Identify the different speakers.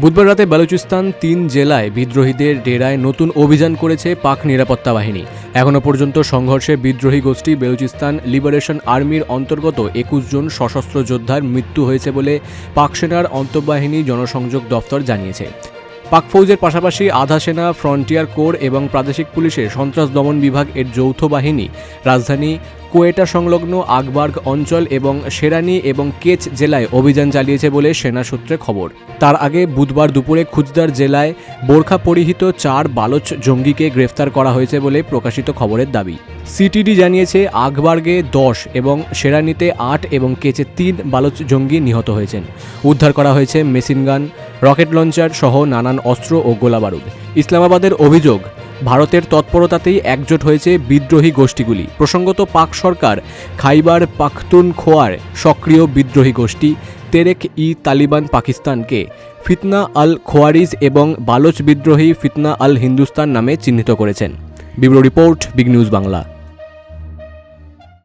Speaker 1: বুধবার রাতে বালুচিস্তান তিন জেলায় বিদ্রোহীদের ডেরায় নতুন অভিযান করেছে পাক নিরাপত্তা বাহিনী। এখনও পর্যন্ত সংঘর্ষে বিদ্রোহী গোষ্ঠী বেলুচিস্তান লিবারেশন আর্মির অন্তর্গত একুশ জন সশস্ত্র যোদ্ধার মৃত্যু হয়েছে বলে পাক সেনার অন্তর্বাহিনী জনসংযোগ দফতর জানিয়েছে। পাক ফৌজের পাশাপাশি আধা সেনা, ফ্রন্টিয়ার কোর এবং প্রাদেশিক পুলিশের সন্ত্রাস দমন বিভাগ এর যৌথ বাহিনী, রাজধানী কোয়েটা সংলগ্ন আগবার্গ অঞ্চল এবং সেরানি এবং কেচ জেলায় অভিযান চালিয়েছে বলে সেনা সূত্রে খবর। তার আগে বুধবার দুপুরে খুচদার জেলায় বোরখা পরিহিত চার বালোচ জঙ্গিকে গ্রেফতার করা হয়েছে বলে প্রকাশিত খবরের দাবি। সিটিডি জানিয়েছে, আগবার্গে দশ এবং সেরানিতে আট এবং কেচে তিন বালোচ জঙ্গি নিহত হয়েছেন। উদ্ধার করা হয়েছে মেশিনগান রকেট লঞ্চার সহ নানান অস্ত্র ও গোলাবারুদ। ইসলামাবাদের অভিযোগ, ভারতের তৎপরতাতেই একজোট হয়েছে বিদ্রোহী গোষ্ঠীগুলি। প্রসঙ্গত পাক সরকার খাইবার পাখতুনখোয়ার সক্রিয় বিদ্রোহী গোষ্ঠী তেরেক ই তালিবান পাকিস্তানকে ফিতনা আল খোয়ারিজ এবং বালোচ বিদ্রোহী ফিতনা আল হিন্দুস্তান নামে চিহ্নিত করেছেন। Bureau report, big news Bangla.